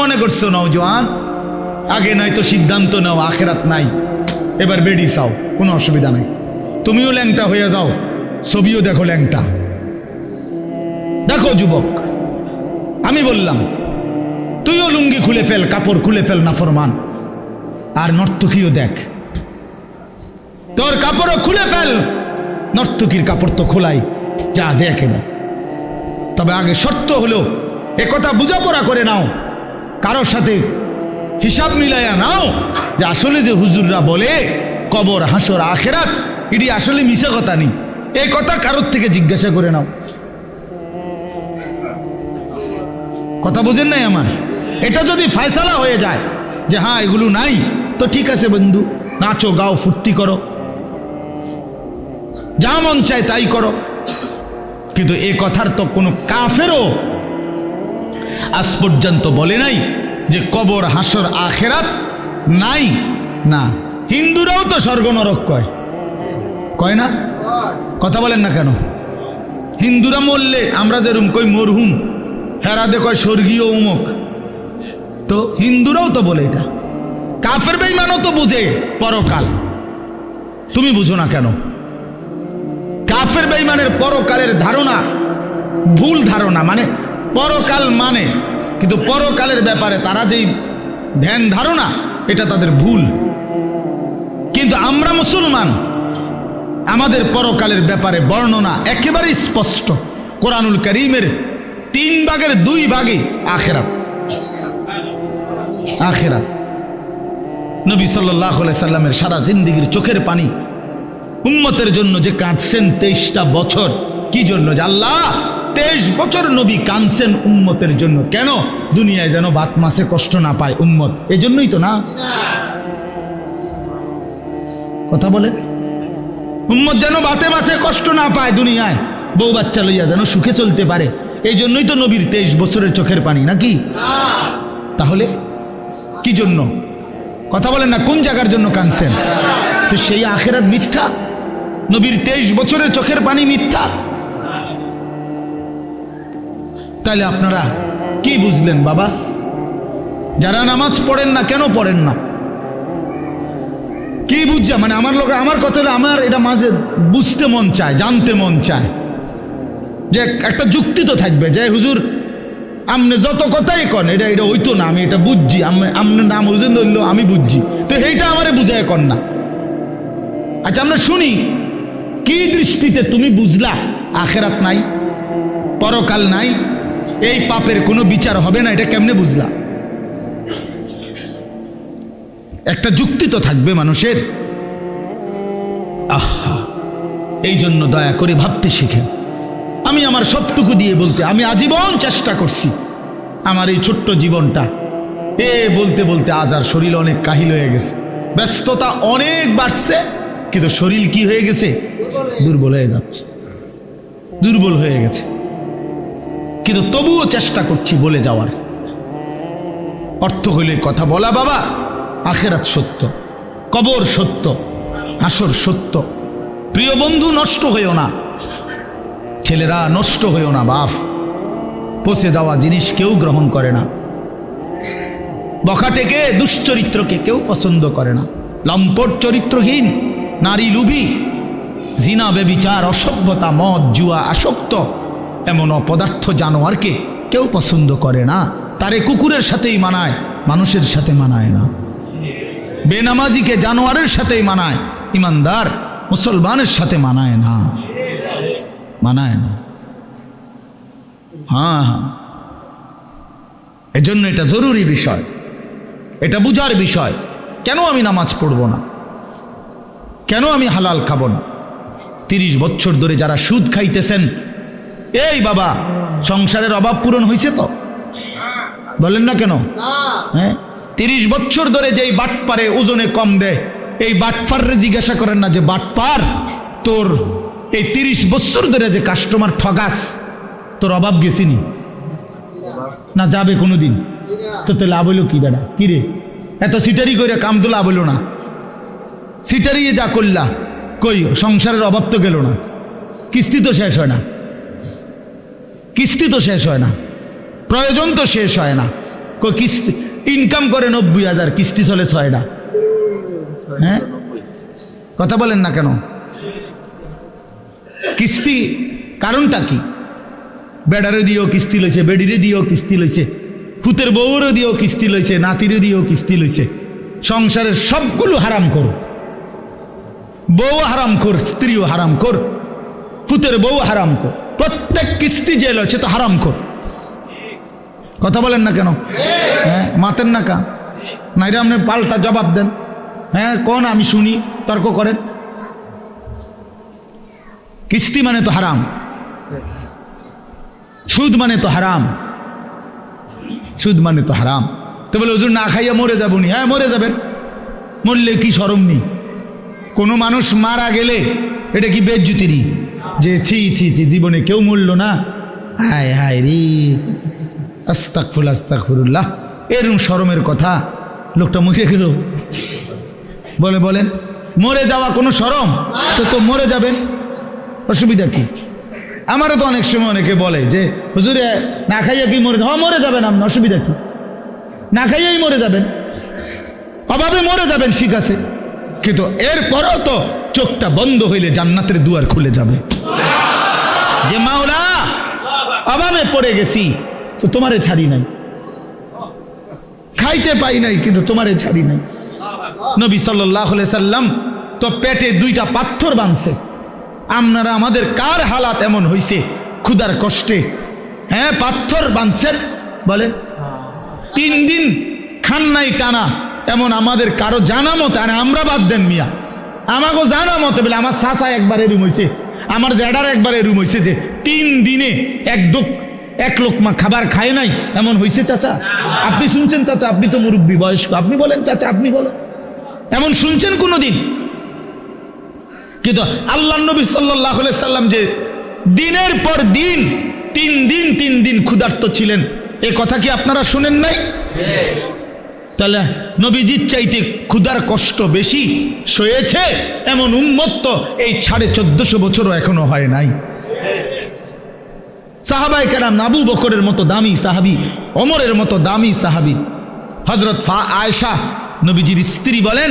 মনে করছ নওজোয়ান? আগে নাই তো সিদ্ধান্ত নাও, আখেরাত নাই। এবার বেডি চাও, কোনো অসুবিধা নাই। তুমিও ল্যাংটা হয়ে যাও, ছবিও দেখো ল্যাংটা। দেখো যুবক, আমি বললাম, তুইও লুঙ্গি খুলে ফেল, কাপড় খুলে ফেল নাফরমান আর নর্তকীও দেখ। তোর কাপড়ও খুলে ফেল, নর্তকীর কাপড় তো খোলাই, যা দেখ এবার। তবে আগে শর্ত হলো একথা বোঝাপড়া করে নাও। কারোর সাথে হিসাব মিলাইয়া নাও যে আসলে যে হুজুররা বলে, কবর, হাসর, আখেরাত এটি আসলে মিশে কথা নেই। এই কথা কারোর থেকে জিজ্ঞাসা করে নাও। কথা বোঝেন নাই আমার? এটা যদি ফায়সালা হয়ে যায় যে হ্যাঁ এগুলো নাই, তো ঠিক আছে বন্ধু, নাচো, গাও, ফুর্তি করো। যা মন চায় তাই করো। কিন্তু এ কথার তো কোনো কাফেরও আজ পর্যন্ত বলে নাই যে কবর, হাসর, আখেরাত নাই? না। হিন্দুরাও তো স্বর্গ নরক কয়। কয় না? কথা বলেন না কেন? হিন্দুরা মরলে আমরা যেরকম কই মরহুম, হেরাদে কয় স্বর্গীয় উমক তো হিন্দুরাও তো বলে এটা। কাফের বেইমানও তো বুঝে পরকাল। তুমি বুঝো না কেন? কাফের বেইমানের পরকালের ধারণা ভুল ধারণা মানে পরকাল মানে কিন্তু পরকালের ব্যাপারে তারা যেই ধ্যান ধারণা, এটা তাদের ভুল। কিন্তু আমরা মুসলমান, আমাদের পরকালের ব্যাপারে বর্ণনা একেবারেই স্পষ্ট। কোরআনুল করিমের তিন ভাগের দুই ভাগে আখেরাত। আখেরাত। নবী সাল্লাহ সাল্লামের সারা জিন্দিগির চোখের পানি উম্মতের জন্য যে কাঁদছেন তেইশটা বছর, কি জন্য যে আল্লাহ তেইশ বছর নবী কাঁদছেন উম্মতের জন্য। কেন? দুনিয়ায় যেন বাত মাসে কষ্ট না পায় উম্মত। এজন্যই তো না। কথা বলে উম্মত যেন বাতে মাসে কষ্ট না পায় দুনিয়ায়। বউ বাচ্চা লইয়া যেন সুখে চলতে পারে। এই জন্যই তো নবীর তেইশ বছরের চোখের পানি, নাকি? তাহলে কি জন্য? কথা বলেন না, কোন জায়গার জন্য কাঁদছেন? তো সেই আখেরাত মিথ্যা? নবীর তেইশ বছরের চোখের পানি মিথ্যা? তাহলে আপনারা কি বুঝলেন বাবা? যারা নামাজ পড়েন না, কেন পড়েন না? কি বুঝছে মানে আমার লোক, আমার কথাটা আমার এটা মাঝে বুঝতে মন চায়, জানতে মন চায়। যে একটা যুক্তি তো থাকবে যে, হুজুর আপনি যত কথাই কন, এটা এটা হইতো না, আমি এটা বুঝছি। আপনার নাম হুজুর ধরলো, আমি বুঝছি। তো এইটা আমারে বুঝায় কন না। আচ্ছা আমরা শুনি, কি দৃষ্টিতে তুমি বুঝলা, আখেরাত নাই, পরকাল নাই এই পাপের কোনো বিচার হবে না, এটা কেমনে বুঝলা? একটা যুক্তি তো থাকবে মানুষের। আহা, এই জন্য দয়া করে ভাবতে শিখেন আমি আমার সবটুকু দিয়ে বলতে, আমি আজীবন চেষ্টা করছি। আমার এই ছোট্ট জীবনটা, এ বলতে বলতে আজ আর শরীর অনেক কাহিল হয়ে গেছে। ব্যস্ততা অনেক বাড়ছে, কিন্তু শরীর কি হয়ে গেছে? দুর্বল হয়ে যাচ্ছে। দুর্বল হয়ে গেছে। কিন্তু তবুও চেষ্টা করছি বলে যাওয়ার। অর্থ হইলে কথা বলা বাবা, আখেরাত সত্য, কবর সত্য, আসর সত্য। প্রিয় বন্ধু, নষ্ট হইও না। ছেলেরা, নষ্ট হইও না, বাপ। পচে দেওয়া জিনিস কেউ গ্রহণ করে না। বখাটেকে দুশ্চরিত্রকে কেউ পছন্দ করে না। লম্পট চরিত্রহীন, নারী লুভি। জিনা বেবিচার অসভ্যতা, মদ, জুয়া, আসক্ত। এমন অপদার্থ জানোয়ারকে কেউ পছন্দ করে না। তারে কুকুরের সাথেই মানায়, মানুষের সাথে মানায় না। বেনামাজিকে জানোয়ারের সাথেই মানায়, ইমানদার মুসলমানের সাথে মানায় না। মানায় না। হ্যাঁ হ্যাঁ। এজন্য এটা জরুরি বিষয়। এটা বুঝার বিষয়। কেন আমি নামাজ পড়ব না? কেন আমি হালাল খাব না? তিরিশ বছর ধরে যারা সুদ খাইতেছেন এই বাবা সংসারের অভাব পূরণ হয়েছে তো? বলেন না কেন? হ্যাঁ? তিরিশ বছর ধরে যেই বাটপারে ওজনে কম দেয় এই বাটপারে জিজ্ঞাসা করেন না যে বাটপার তোর এই তিরিশ বছর ধরে যে কাস্টমার ঠগাস তোর অভাব গেছিনি না? যাবে কোনো দিন তো তো লাভ হইল কি বেড়া কি রে? এত সিটারি করে কাম তো লাভ হইল না। সিটারিয়ে যা করলা কই সংসারের অভাব তো গেল না। কিস্তি তো শেষ হয় না। কিস্তি তো শেষ হয় না। প্রয়োজন তো শেষ হয় না। কিস্তি ইনকাম করে নব্বই হাজার, কিস্তি চলে ছয়টা। হ্যাঁ? কথা বলেন না কেন? কিস্তি কারণটা কি? বেডারে দিয়েও কিস্তি লইছে, বেডিরে দিয়েও কিস্তি লইছে ফুতের বউরও দিয়েও কিস্তি লইছে, নাতিরে দিয়েও কিস্তি লইছে। সংসারের সবগুলো হারাম করো। বউ হারাম কর, স্ত্রীও হারাম কর, পুতের বউ হারাম কর। প্রত্যেক কিস্তি জেল লইছে তো হারাম কর কথা বলেন না কেন? হ্যাঁ মাতেন না কা? নাইরে আপনি পাল্টা জবাব দেন। হ্যাঁ কোন আমি শুনি, তর্ক করেন। কিস্তি মানে তো হারাম। সুদ মানে তো হারাম। সুদ মানে তো হারাম। তো বলে, হুজুর, না খাইয়া মরে যাবনি হ্যাঁ মরে যাবেন। মরলে কি সরম নেই? কোনো মানুষ মারা গেলে এটা কি বেজ্জুতিরই যে ছি ছি ছি, জীবনে কেউ মরল না। হায় হায় রে। আস্তাকফুল আস্তাকফুরুল্লাহ এরম শরমের কথা লোকটা মুখে গেল। বলে, বলেন, মরে যাওয়া কোনো সরম? তো তো মরে যাবেন। অসুবিধা কি? আমারও তো অনেক সময় অনেকে বলে যে, হুজুরে, না খাইয়া কি মরে হ্যাঁ মরে যাবেন আপনি, অসুবিধা কি? না খাইয়াই মরে যাবেন। অভাবে মরে যাবেন, ঠিক আছে। কিন্তু এরপরও তো চোখটা বন্ধ হইলে জান্নাতের দুয়ার খুলে যাবে। যে মাওলা অভাবে পড়ে গেছি, তো তোমারে ছাড়ি নাই। খাইতে পাই নাই, কিন্তু তোমারে ছাড়ি নাই। নবী সাল্লাম তো পেটে দুইটা পাথর বাঁধছে আপনারা আমাদের কার হালাত এমন হইছে? ক্ষুদার কষ্টে। হ্যাঁ পাথর বাঁধছেন বলেন। তিন দিন খান নাই টানা, এমন আমাদের কারও জানা মতে, আর আমরা বাদ দেন মিয়া। আমাকেও জানা মতে বলে আমার সাসা একবার এরুম হয়েছে আমার জ্যাডার একবার এরুম হয়েছে যে তিন দিনে এক ডোক এক লোকমা খাবার খায় নাই, এমন হয়েছে চাচা? আপনি শুনছেন চাচা? আপনি তো মুরব্বী বয়স্ক। আপনি বলেন চাচা, আপনি বলেন। এমন শুনছেন কোনো দিন কিন্তু আল্লাহ নবী সাল্লাহ সাল্লাম যে দিনের পর দিন, তিন দিন তিন দিন ক্ষুধার্ত ছিলেন, এ কথা কি আপনারা শুনেন নাই? তাহলে নবীজির চাইতে ক্ষুধার কষ্ট বেশি সয়েছে এমন উন্মত্ত এই সাড়ে চোদ্দশো বছরও এখনও হয় নাই। সাহাবাই কেরাম নাবু বকরের মতো দামি সাহাবি অমরের মতো দামি সাহাবি। হজরত ফা আয়সা নবীজির স্ত্রী বলেন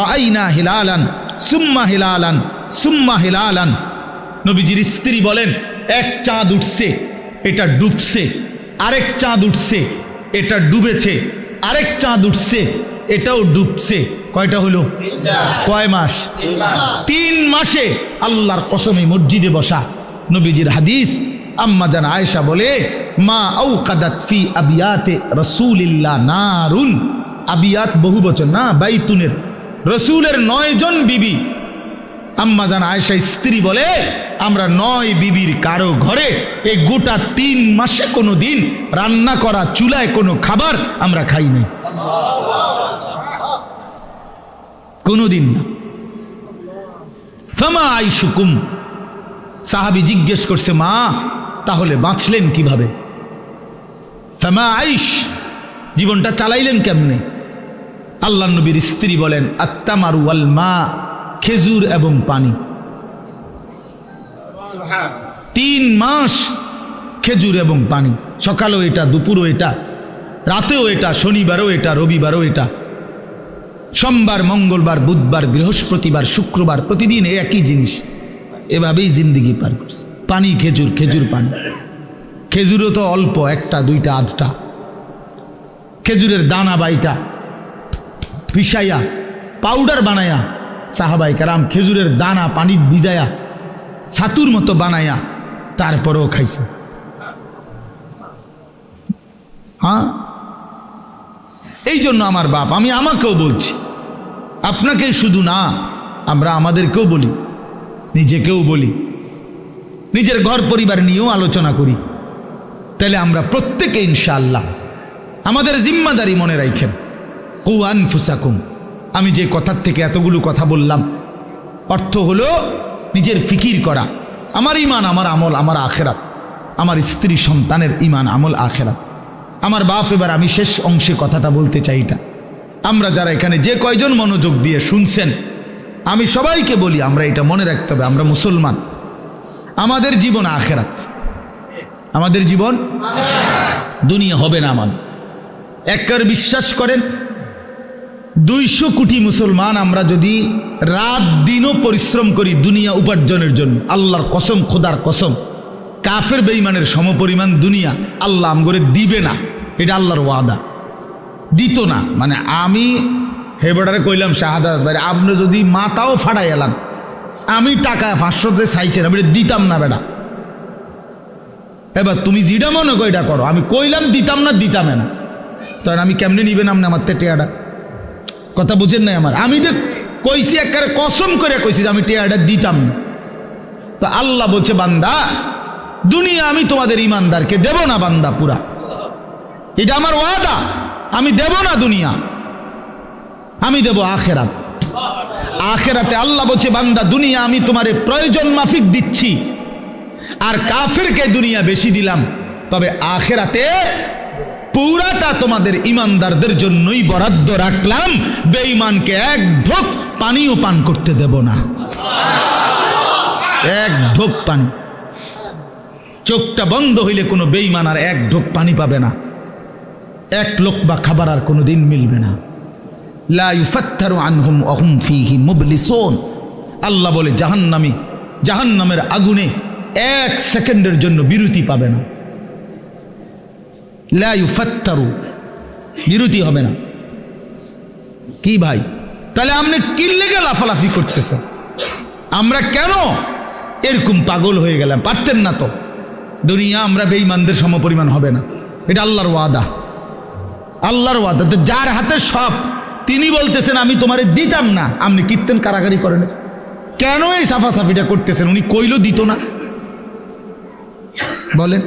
রাইনা হিলালান, সুম্মা হিলালান সুম্মা হিলালান। নবীজির স্ত্রী বলেন, এক চাঁদ উঠছে, এটা ডুবছে, আরেক চাঁদ উঠছে, এটা ডুবেছে। আরেক চাঁদ উঠছে, এটাও ডুবছে। কয়টা হলো? কয় মাস? তিন মাসে আল্লাহর কসমে মসজিদে বসা নবীজির হাদিস। আম্মা জান আয়েশা বলে, মা আউ কাদাত ফি আবিয়াতে রসুলিল্লাহ নারুন। আবিয়াত বহু বচন না, বাইতুনের। রসুলের নয় জন বিবি। আম্মা জান আয়েশা স্ত্রী বলে আমরা নয় বিবির কারও ঘরে এই গোটা তিন মাসে কোনো দিন রান্না করা চুলায় কোনো খাবার আমরা খাই নাই। কোনো দিন না। ফামা আইসুকুম। সাহাবি জিজ্ঞেস করছে, মা, তাহলে বাঁচলেন কীভাবে? ফামা আইস, জীবনটা চালাইলেন কেমনে? আল্লাহ নবীর স্ত্রী বলেন আত্মামারু ওয়াল মা, খেজুর এবং পানি। তিন মাস খেজুর এবং পানি। সকালেও এটা, দুপুরও এটা, রাতেও এটা, শনিবারও এটা, রবিবারও এটা। সোমবার, মঙ্গলবার, বুধবার, বৃহস্পতিবার, শুক্রবার, প্রতিদিন একই জিনিস। এভাবেই জিন্দিগি পার করছে। পানি, খেজুর খেজুর পানি। খেজুরও তো অল্প, একটা, দুইটা, আধটা। খেজুরের দানা বাইটা পিসাইয়া পাউডার বানায়া সাহাবাই কারাম খেজুরের দানা পানি ভিজায়া ছাতুর মতো বানায়া তারপরেও খাইছে। হ্যাঁ? এই জন্য আমার বাপ, আমি আমাকেও বলছি, আপনাকেই শুধু না, আমরা আমাদেরকেও বলি, নিজেকেও বলি, নিজের ঘর পরিবার নিয়েও আলোচনা করি। তাহলে আমরা প্রত্যেকে ইনশাআল্লাহ আমাদের জিম্মাদারি মনে রাখেন। কৌয়ান ফুসাকুম আমি যে কথার থেকে এতগুলো কথা বললাম, অর্থ হলো নিজের ফিকির করা। আমার ইমান আমার আমল, আমার আখেরাত। আমার স্ত্রী সন্তানের ইমান আমল, আখেরাত। আমার বাপ, এবার আমি শেষ অংশে কথাটা বলতে চাই এটা। আমরা যারা এখানে যে কয়জন মনোযোগ দিয়ে শুনছেন, আমি সবাইকে বলি, আমরা এটা মনে রাখতে হবে, আমরা মুসলমান। আমাদের জীবন আখেরাত। আমাদের জীবন দুনিয়া হবে না আমাদের। একবার বিশ্বাস করেন দুইশো কোটি মুসলমান আমরা যদি রাত দিনও পরিশ্রম করি দুনিয়া উপার্জনের জন্য, আল্লাহর কসম, খোদার কসম, কাফের বেইমানের সমপরিমাণ দুনিয়া আল্লাহ আমগরে দিবে না, এটা আল্লাহর ওয়াদা। দিত না মানে আমি হেবডারে কইলাম শাহাদাত ভাই, আপনি যদি মাথাও ফাড়াই এলাম আমি টাকা পাঁচশো যে আমি এটা দিতাম না বেটা। এবার তুমি যেটা মনে করো, এটা করো, আমি কইলাম দিতাম না দিতাম না। তখন আমি কেমনে নিবেন আপনি আমার তে কথা বুঝেন নাই আমার। আমি যে কইছি একেবারে কসম করে কইছি যে আমি টেয়াটা দিতাম। তো আল্লাহ বলছে, বান্দা, দুনিয়া আমি তোমাদের ইমানদারকে দেব না বান্দা পুরা। এটা আমার ওয়াদা। আমি দেব না দুনিয়া। আমি দেব আখেরাত। আখেরাতে আল্লাহ বলছে, বান্দা, দুনিয়া আমি তোমারে প্রয়োজন মাফিক দিচ্ছি। আর কাফেরকে দুনিয়া বেশি দিলাম। তবে আখেরাতে পুরাটা তোমাদের ইমানদারদের জন্যই বরাদ্দ রাখলাম। বেঈমানকে এক ঢোক পানিও পান করতে দেব না। এক ঢোক পানি। চোখটা বন্ধ হইলে কোনো বেঈমান আর এক ঢোক পানি পাবে না। এক লোক বা খাবার আর কোনো দিন মিলবে না। লা ইউফাত্তারু আনহুম অহুম ফিহি মুবলিসুন। আল্লাহ বলে, জাহান্নামী, জাহান্নামের আগুনে এক সেকেন্ডের জন্য বিরতি পাবে না। লা ইউফাত্তারু বিরতি হবে না। কি ভাই? তাহলে আপনি কি লেগে লাফালাফি করতেছেন? আমরা কেন এরকম পাগল হয়ে গেলাম? পারতেন না তো। দুনিয়া আমরা বেঈমানদের সমপরিমাণ হবে না। এটা আল্লাহর ওয়াদা। আল্লাহর ওয়াদা। তো যার হাতে সব, তিনি বলতেছেন, আমি তোমারে দিতাম না। আপনি কীর্তেন কারাগারি করেন। কেন এই সাফাসাফিটা করতেছেন? উনি কইল দিত না। বলেন।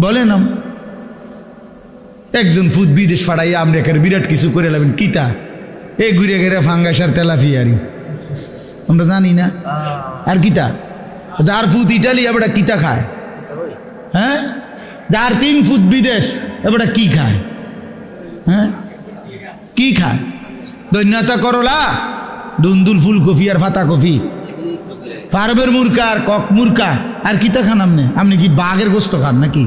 বলেন একজন ফুদ বিদেশ ফাড়াইয়া আমরা এখানে বিরাট কিছু করে লাবেন কিতা এই ঘুরে ঘেরে ফাঙ্গাসার তেলাফিয়ারি। আমরা জানি না। আর কিতা যার ফুট ইটালি এবার কিতা খায়? হ্যাঁ? যার তিন ফুট বিদেশ এবার কি খায়? হ্যাঁ? কি খায়? দৈন্যতা করলা? দুন্দুল ফুলকপি আর ফাতা কফি পারবের মুরকা আর কক মুরকা আর কিতা খান আপনি? আপনি কি বাঘের গোস্ত খান নাকি?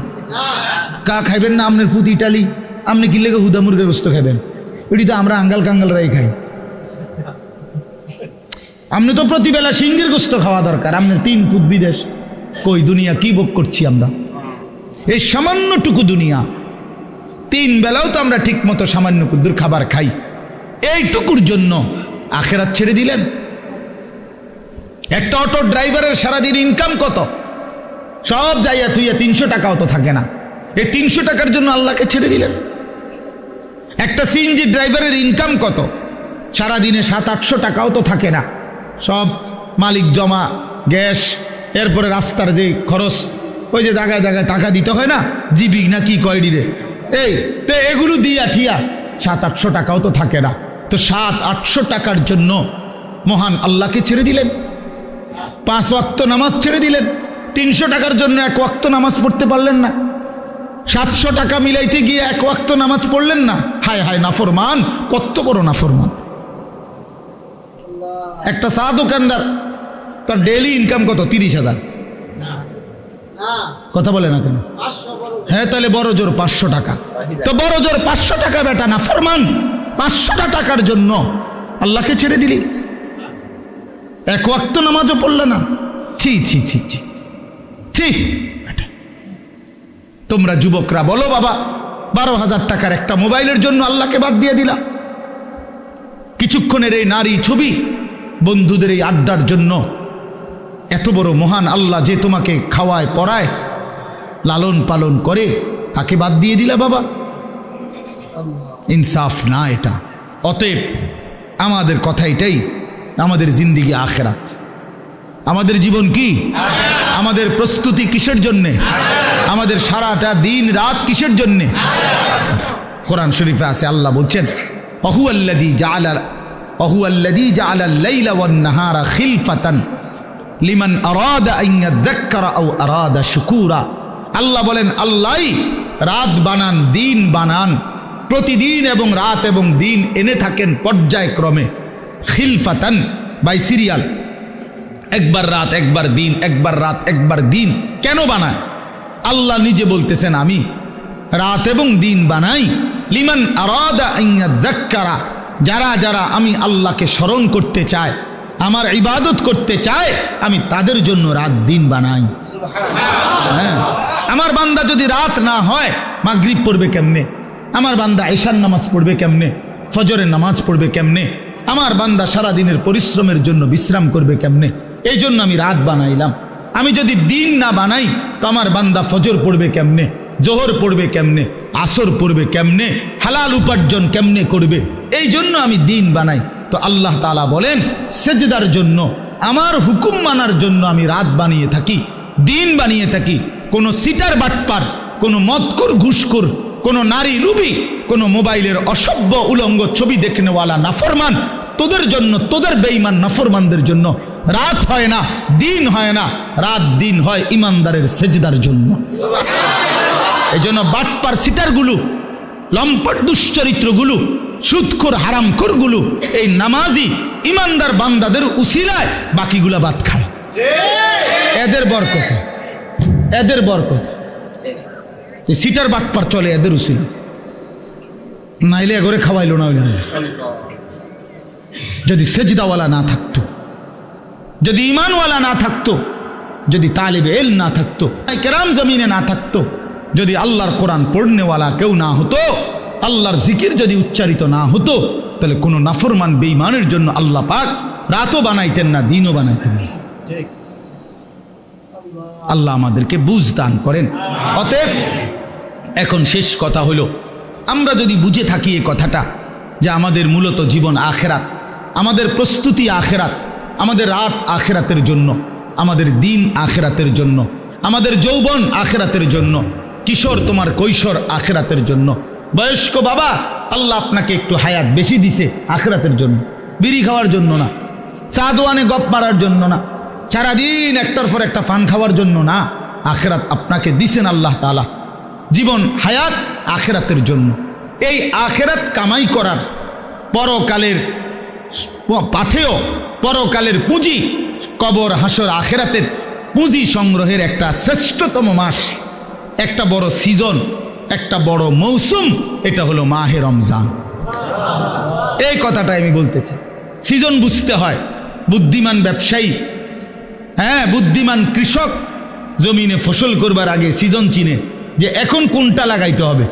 কা খাইবেন না আপনার ফুট ইটালি? আপনি কি লেগে হুদা মুরগের গোস্ত খাইবেন? এটি তো আমরা আঙ্গাল কাঙ্গাল রাই খাই। আপনি তো প্রতিবেলা সিংহের গোস্ত খাওয়া দরকার। আপনার তিন ফুট বিদেশ। কই দুনিয়া, কি ভোগ করছি আমরা? এই সামান্যটুকু দুনিয়া। তিন বেলাও তো আমরা ঠিক মতো সামান্য কুদ্দুর খাবার খাই। এইটুকুর জন্য আখেরাত ছেড়ে দিলেন। একটা অটো ড্রাইভারের সারাদিন ইনকাম কত? সব যাইয়া তুইয়া তিনশো টাকাও তো থাকে না। এই তিনশো টাকার জন্য আল্লাহকে ছেড়ে দিলেন। একটা সিএনজি ড্রাইভারের ইনকাম কত? সারাদিনে সাত, আটশো টাকাও তো থাকে না। সব মালিক জমা, গ্যাস, এরপরে রাস্তার যে খরচ, ওই যে জায়গায় জায়গায় টাকা দিতে হয় না? জিবি না কি কয় রে? এই, তো এগুলো দিয়া ঠিয়া। সাত, আটশো টাকাও তো থাকে না। তো সাত, আটশো টাকার জন্য মহান আল্লাহকে ছেড়ে দিলেন। পাঁচ ওয়াক্ত নামাজ ছেড়ে দিলেন। তিনশো টাকার জন্য এক ওয়াক্ত নামাজ পড়তে পারলেন না। সাতশো টাকা মিলাইতে গিয়ে এক ওয়াক্ত নামাজ পড়লেন না। হায় হায় নাফরমান কত বড় নাফরমান। একটা চা দোকানদার তার ডেইলি ইনকাম কত? তিরিশ হাজার। কথা বলে না কেন? হ্যাঁ তাহলে বড় জোর পাঁচশো টাকা। তো বড় জোর পাঁচশো টাকা বেটা না ফরমান পাঁচশোটা টাকার জন্য আল্লাহকে ছেড়ে দিলি। এক ওয়াক্ত নামাজও পড়লে না? ছি ছি ছি ছি। ছি তোমরা যুবকরা বলো বাবা, বারো হাজার টাকার একটা মোবাইলের জন্য আল্লাহকে বাদ দিয়ে দিলা। কিছুক্ষণের এই নারী ছবি, বন্ধুদের এই আড্ডার জন্য এত বড় মহান আল্লাহ যে তোমাকে খাওয়ায়, পড়ায়, লালন পালন করে, তাকে বাদ দিয়ে দিলা বাবা। ইনসাফ না এটা। অতএব আমাদের কথা এটাই আমাদের জিন্দিগি আখেরাত। আমাদের জীবন কি? আমাদের প্রস্তুতি কিসের জন্যে? আমাদের সারাটা দিন রাত কিসের জন্যে? কোরআন শরীফে আছে, আল্লাহ বলছেন অহু আল্লাদি জালাল অহু আল্লাদি জালাল লাইলা ওয়ান নাহারা খিলফাতান লিমান আরাদা আইয়া যাক্কারা আও আরাদা শুকুরা। আল্লাহ বলেন আল্লাহ রাত বানান, দিন বানান, প্রতিদিন এবং রাত এবং দিন এনে থাকেন পর্যায়ক্রমে। খিলফাতান বাই সিরিয়াল। একবার রাত, একবার দিন, একবার রাত, একবার দিন। কেন বানায়? আল্লাহ নিজে বলতেছেন, আমি রাত এবং দিন বানাই। লিমান আরাদা যারা যারা আমি আল্লাহকে স্মরণ করতে চায়, আমার ইবাদত করতে চায়, আমি তাদের জন্য রাত, দিন বানাই। হ্যাঁ। আমার বান্দা যদি রাত না হয়, মাগরিব পড়বে কেমনে? আমার বান্দা ঈশান নামাজ পড়বে কেমনে? ফজরের নামাজ পড়বে কেমনে? আমার বান্দা সারা দিনের পরিশ্রমের জন্য বিশ্রাম করবে কেমনে? এই জন্য আমি রাত বানাইলাম। আমি যদি দিন না বানাই, তো আমার বান্দা ফজর পড়বে কেমনে? জোহর পড়বে কেমনে? আসর পড়বে কেমনে? হালাল উপার্জন কেমনে করবে? এই জন্য আমি দিন বানাই। তো আল্লাহ তালা বলেন, সেজদার জন্য, আমার হুকুম মানার জন্য আমি রাত বানিয়ে থাকি, দিন বানিয়ে থাকি। কোনো সিটার বাটপার, কোনো মদকর ঘুষকর কোনো নারী লুবি কোনো মোবাইলের অসভ্য উলঙ্গ ছবি দেখনেওয়ালা নাফরমান তোদের জন্য তোদের বেঈমান নাফরমানদের জন্য রাত হয় না দিন হয় না রাত দিন হয় ইমানদারের সেজদার জন্য। এই জন্য বাটপার সিটারগুলো লম্পট দুশ্চরিত্রগুলো সুদখোর হারামখোরগুলো এই নামাজি ইমানদার বান্দাদের উসিলায় বাকিগুলা বাদ খায়। এদের বরকত এদের বরকত। যে সিটার বাটপার চলে এদের উসিলা নাইলে এগরে খাওয়াইলো না যদি সেজদাওয়ালা না থাকতো যদি ইমানওয়ালা না থাকতো যদি তালিবে এল না থাকতো কেরাম জমিনে না থাকতো যদি আল্লাহর কোরআন পড়নেওয়ালা কেউ না হতো আল্লাহর জিকির যদি উচ্চারিত না হতো তাহলে কোনো নাফরমান বেইমানের জন্য আল্লাহ পাক রাতও বানাইতেন না দিনও বানাইতেন না। আল্লাহ আমাদেরকে বুঝ দান করেন। অতএব এখন শেষ কথা হলো, আমরা যদি বুঝে থাকি এই কথাটা, যে আমাদের মূলত জীবন আখেরাত, আমাদের প্রস্তুতি আখেরাত, আমাদের রাত আখেরাতের জন্য, আমাদের দিন আখেরাতের জন্য, আমাদের যৌবন আখেরাতের জন্য, কিশোর তোমার কৈশোর আখেরাতের জন্য, বয়স্ক বাবা, আল্লাহ আপনাকে একটু হায়াত বেশি দিছে আখেরাতের জন্য, বিড়ি খাওয়ার জন্য না চা গপ মারার জন্য না, সারাদিন একটার পর একটা ফান খাওয়ার জন্য না, আখেরাত আপনাকে দিছেন আল্লাহ তালা জীবন, হায়াত, আখেরাতের জন্য। এই আখেরাত কামাই করার পরকালের পাথেয়, পরকালের পুঁজি, কবর, হাসর, আখেরাতের পুঁজি সংগ্রহের একটা শ্রেষ্ঠতম মাস। একটা বড় সিজন, একটা বড় মৌসুম, এটা হলো মাহে রমজান। এই কথাটা আমি বলতে চাই। সিজন বুঝতে হয়। বুদ্ধিমান ব্যবসায়ী হ্যাঁ বুদ্ধিমান কৃষক, জমিনে ফসল করবার আগে সিজন চিনে। যে এখন কোনটা লাগাইতে হবে?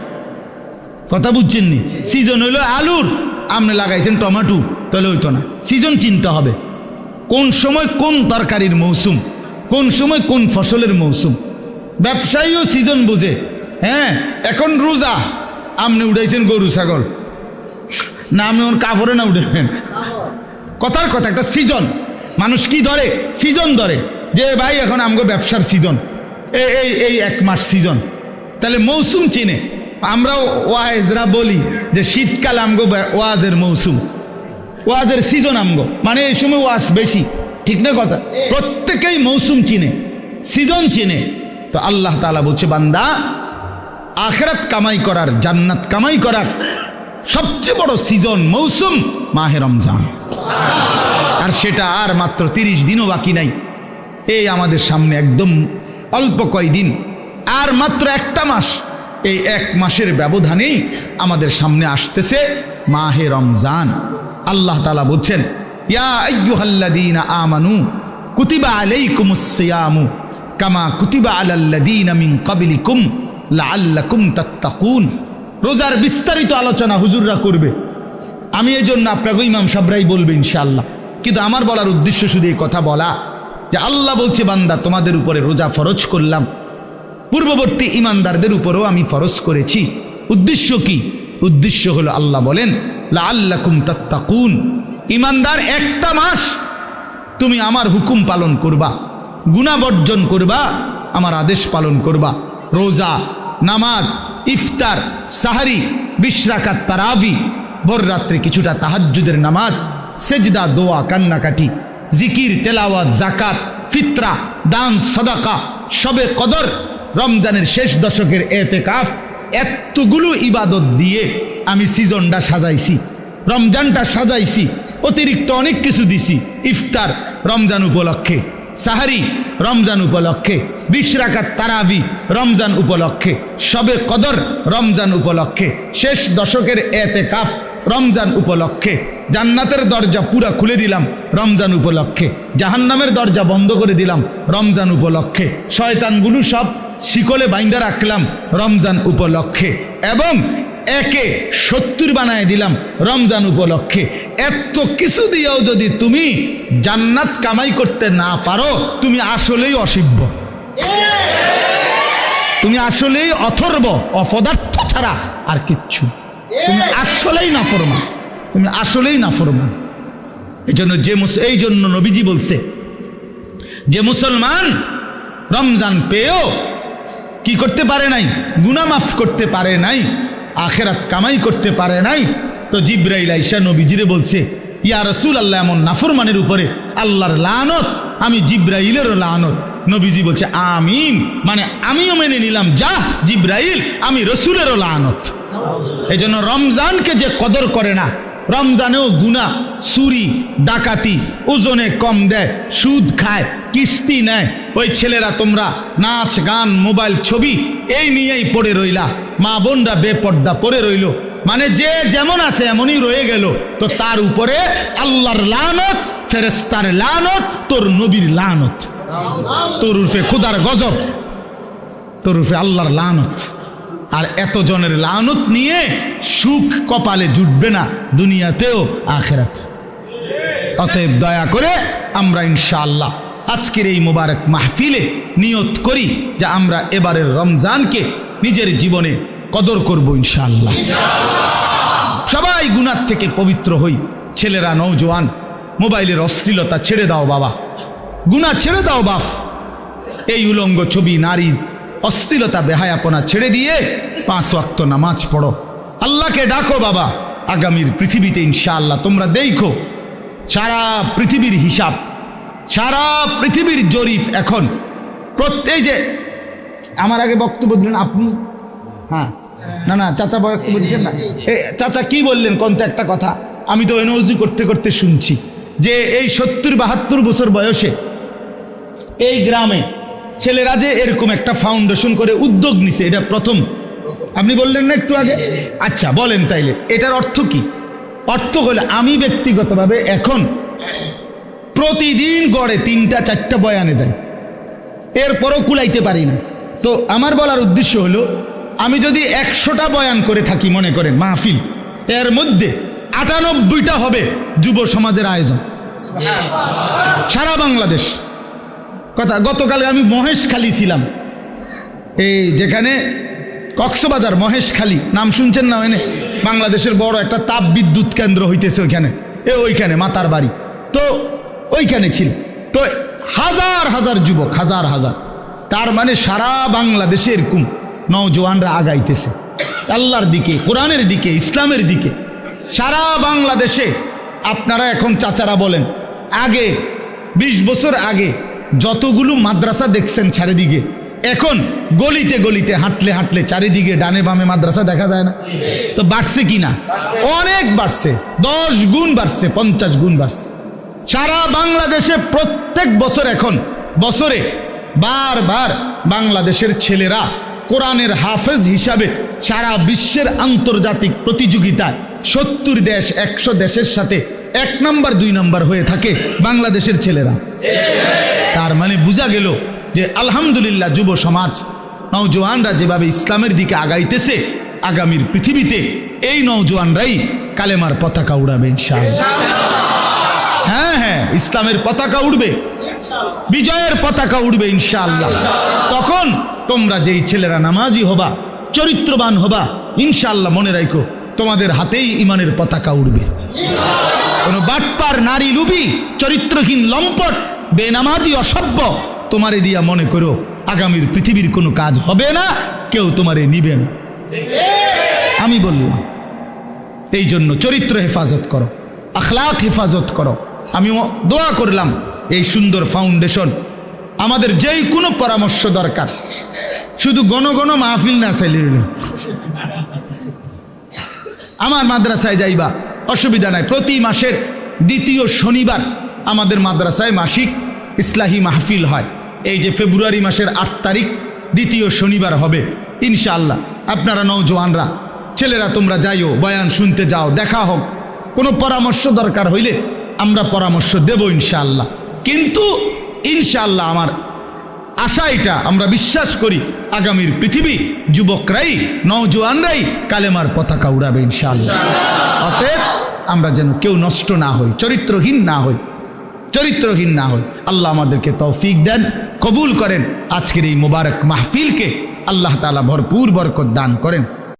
কথা বুঝছেন নি সিজন হইল আলুর। আপনি লাগাইছেন টমেটো, তাহলে হইতো না। সিজন চিনতে হবে। কোন সময় কোন তরকারির মৌসুম, কোন সময় কোন ফসলের মৌসুম। ব্যবসায়ীও সিজন বুঝে। হ্যাঁ এখন রোজা। আপনি উঠাইছেন গরু, ছাগল। না, আপনি ওর কাপড়ে না উঠেছেন কথার কথা, একটা সিজন। মানুষ কি ধরে? সিজন ধরে। যে ভাই, এখন আমাকে ব্যবসার সিজন। এই এই এক মাস সিজন। তাহলে মৌসুম চিনে। আমরাও ওয়াজরা বলি যে শীতকাল আমগো ওয়াজের মৌসুম। ওয়াজের সিজন আমগো। মানে এই সময় ওয়াজ বেশি। ঠিক না কথা? প্রত্যেকেই মৌসুম চিনে। সিজন চিনে। তো আল্লাহ তালা বলছে, বান্দা, আখরাত কামাই করার, জান্নাত কামাই করার সবচেয়ে বড় সিজন, মৌসুম মাহে রমজান। আর সেটা আর মাত্র তিরিশ দিনও বাকি নাই। এই আমাদের সামনে একদম অল্প কয়দিন আর মাত্র একটা মাস। এই এক মাসের ব্যবধানেই আমাদের সামনে আসতেছে মাহে রমজান। আল্লাহ তালা বলছেন, ইয়া আমানু কুতিবা আলাইকুমুস সিয়ামু কামা কুতিবা আলাল্লাযীনা মিন ক্বাবলিকুম লাআল্লাকুম তাত্তাকুন। রোজার বিস্তারিত আলোচনা হুজুররা করবে। আমি এই জন্য আপনাকে ইমাম সাবরাই বলবে ইনশাআল্লাহ। কিন্তু আমার বলার উদ্দেশ্য শুধু এই কথা বলা যে আল্লাহ বলছে, বান্দা, তোমাদের উপরে রোজা ফরজ করলাম। পূর্ববর্তী ইমানদারদের উপরেও আমি ফরজ করেছি। উদ্দেশ্য কি? উদ্দেশ্য হলো আল্লাহ বলেন লা আল্লাকুম তাত্তাকুন। ইমানদার একটা মাস তুমি আমার হুকুম পালন করবা গুণা বর্জন করবা, আমার আদেশ পালন করবা। রোজা, নামাজ, ইফতার, সাহারি, বিশ্রাকাত, তারাবি ভোর রাত্রে কিছুটা তাহাজ্জুদের নামাজ, সেজদা, দোয়া, কান্নাকাটি, জিকির, তেলাওয়াত জাকাত ফিতরা, দান, সদাকা, সবে কদর রমজানের শেষ দশকের এতে কাফ এতগুলো ইবাদত দিয়ে আমি সিজনটা সাজাইছি, রমজানটা সাজাইছি, অতিরিক্ত অনেক কিছু দিছি। ইফতার রমজান উপলক্ষে, সাহারি রমজান উপলক্ষে, বিশ রাকাত তারাবি রমজান উপলক্ষে সবে কদর রমজান উপলক্ষে, শেষ দশকের এতে কাফ রমজান উপলক্ষে, জান্নাতের দরজা পুরা খুলে দিলাম রমজান উপলক্ষে, জাহান্নামের দরজা বন্ধ করে দিলাম রমজান উপলক্ষে, শয়তানগুলো সব শিকলে বাইন্দা রাখলাম রমজান উপলক্ষে এবং একে সত্তর বানায় দিলাম রমজান উপলক্ষে। এত কিছু দিয়েও যদি তুমি জান্নাত কামাই করতে না পারো, তুমি আসলেই অসিব্য। তুমি আসলেই অথর্ব, অপদার্থ ছাড়া আর কিচ্ছু। তুমি আসলেই না ফরমা তুমি আসলেই না ফরমা এই জন্য যে এই জন্য নবীজি বলছে, যে মুসলমান রমজান পেয়েও কি করতে পারে নাই? গুনা মাফ করতে পারে নাই, আখেরাত কামাই করতে পারে নাই। তো জিব্রাইল আইসা নবীজিরে বলছে, ইয়া রসুল আল্লাহ এমন নাফরমানের উপরে আল্লাহর লানত, আমি জিব্রাইলেরও লানত। নবীজি বলছে, আমিন। মানে আমিও মেনে নিলাম, যা জিব্রাইল, আমি রসুলেরও লানত। এই জন্য রমজানকে যে কদর করে না, রমজানেও গুনা চুরি, ডাকাতি, ওজনে কম দেয়, সুদ খায় কিস্তি নেয়। ওই ছেলেরা তোমরা নাচ, গান, মোবাইল, ছবি, এই নিয়েই পড়ে রইলা। মা বোনরা বেপর্দা পড়ে রইল। মানে যে যেমন আছে এমনই রয়ে গেল। তো তার উপরে আল্লাহর লানত ফেরেস্তার লানত, তোর নবীর লানত। তোর উর্ফে খুদার গজব, তোর উর্ফে আল্লাহর লানত। আর এত জনের লানত নিয়ে সুখ কপালে জুটবে না দুনিয়াতেও, আখেরাতে। অতএব দয়া করে আমরা ইনশাআল্লাহ আজকের এই মোবারক মাহফিলে নিয়ত করি যে আমরা এবারের রমজানকে নিজের জীবনে কদর করব ইনশাআল্লাহ। সবাই গুনার থেকে পবিত্র হই। ছেলেরা নৌজওয়ান মোবাইলের অশ্লীলতা ছেড়ে দাও বাবা। গুনা ছেড়ে দাও বাপ। এই উলঙ্গ ছবি, নারী অশ্লীলতা, বেহায়াপনা ছেড়ে দিয়ে পাঁচ ওয়াক্ত নামাজ পড়ো। আল্লাহকে ডাকো বাবা। আগামীর পৃথিবীতে ইনশাআল্লাহ তোমরা দেখো। সারা পৃথিবীর হিসাব সারা পৃথিবীর জরিপ এখন। প্রত্যেক যে আমার আগে বক্তব্য দিলেন আপনি? হ্যাঁ। না না চাচা বক্তব্য দিচ্ছেন না। এ চাচা কি বললেন? কোন একটা কথা। আমি তো এনওজি করতে করতে শুনছি যে এই সত্তর বাহাত্তর বছর বয়সে এই গ্রামে ছেলেরা যে এরকম একটা ফাউন্ডেশন করে উদ্যোগ নিছে এটা প্রথম। আপনি বললেন না একটু আগে? আচ্ছা বলেন তাইলে। এটার অর্থ কি? অর্থ হলে আমি ব্যক্তিগতভাবে এখন প্রতিদিন গড়ে তিনটা, চারটা বয়ানে যাই এরপরও কুলাইতে পারি না। তো আমার বলার উদ্দেশ্য হলো, আমি যদি একশোটা বয়ান করে থাকি, মনে করেন, মাহফিল, এর মধ্যে আটানব্বইটা হবে যুব সমাজের আয়োজন। সারা বাংলাদেশ। কথা, গতকাল আমি মহেশখালী ছিলাম। এই যেখানে কক্সবাজার, মহেশখালী, নাম শুনছেন না ওখানে বাংলাদেশের বড় একটা তাপ বিদ্যুৎ কেন্দ্র হইতেছে ওইখানে। এ ওইখানে, মাতার বাড়ি। তো ওইখানে ছিল। তো হাজার হাজার যুবক হাজার হাজার। তার মানে সারা বাংলাদেশে এরকম নওজোয়ানরা আগাইতেছে। আল্লাহর দিকে কোরআনের দিকে ইসলামের দিকে। সারা বাংলাদেশে আপনারা এখন চাচারা বলেন আগে ২০ বছর আগে যতগুলো মাদ্রাসা দেখছেন চারিদিকে এখন গলিতে গলিতে হাঁটলে হাঁটলে চারিদিকে ডানে বামে মাদ্রাসা দেখা যায় না। তো বাড়ছে কি না? অনেক বাড়ছে দশ গুণ বাড়ছে পঞ্চাশ গুণ বাড়ছে। সারা বাংলাদেশে প্রত্যেক বছর এখন, বছরে বারবার বাংলাদেশের ছেলেরা কোরআনের হাফেজ হিসাবে সারা বিশ্বের আন্তর্জাতিক প্রতিযোগিতায় সত্তর দেশ, একশো দেশের সাথে এক নাম্বার, দুই নাম্বার হয়ে থাকে বাংলাদেশের ছেলেরা। তার মানে বোঝা গেল যে আলহামদুলিল্লাহ যুব সমাজ নওজোয়ানরা যেভাবে ইসলামের দিকে আগাইতেছে, আগামীর পৃথিবীতে এই নওজোয়ানরাই কালেমার পতাকা উড়াবে, ইনশাআল্লাহ। হ্যাঁ হ্যাঁ ইসলামের পতাকা উড়বে। বিজয়ের পতাকা উড়বে, ইনশাআল্লাহ। তখন তোমরা যেই ছেলেরা নামাজি হবা, চরিত্রবান হবা, ইনশাআল্লাহ মনে রাখো তোমাদের হাতেই ইমানের পতাকা উড়বে। কোনো বাটপার, নারী, লুবি, চরিত্রহীন, লম্পট, বেনামাজি, অসভ্য, তোমারে দিয়া মনে করো, আগামীর পৃথিবীর কোনো কাজ হবে না, কেউ তোমারে নিবে না। আমি বললাম এই জন্য চরিত্র হেফাজত করো, আখলাক হেফাজত করো। আমি দোয়া করলাম এই সুন্দর ফাউন্ডেশন। আমাদের যেই কোনো পরামর্শ দরকার। শুধু গণ গণ মাহফিল না চাইলে আমার মাদ্রাসায় যাইবা, অসুবিধা নাই। প্রতি মাসের দ্বিতীয় শনিবার আমাদের মাদ্রাসায় মাসিক ইসলাহী মাহফিল হয়। এই যে ফেব্রুয়ারি মাসের আট তারিখ, দ্বিতীয় শনিবার হবে, ইনশাআল্লাহ। আপনারা নৌজওয়ানরা ছেলেরা তোমরা যাইও, বয়ান শুনতে যাও, দেখা হোক। কোনো পরামর্শ দরকার হইলে আমরা পরামর্শ দেব ইনশাআল্লাহ। কিন্তু ইনশাআল্লাহ আমার আশা এটা, আমরা বিশ্বাস করি আগামীর পৃথিবী যুবকরাই, নওজোয়ানরাই কালেমার পতাকা উড়াবে ইনশাআল্লাহ। অতএব আমরা যেন কেউ নষ্ট না হই, চরিত্রহীন না হই, চরিত্রহীন না হই। আল্লাহ আমাদেরকে তৌফিক দেন, কবুল করেন। আজকের এই মোবারক মাহফিলকে আল্লাহ তালা ভরপুর বরকত দান করেন।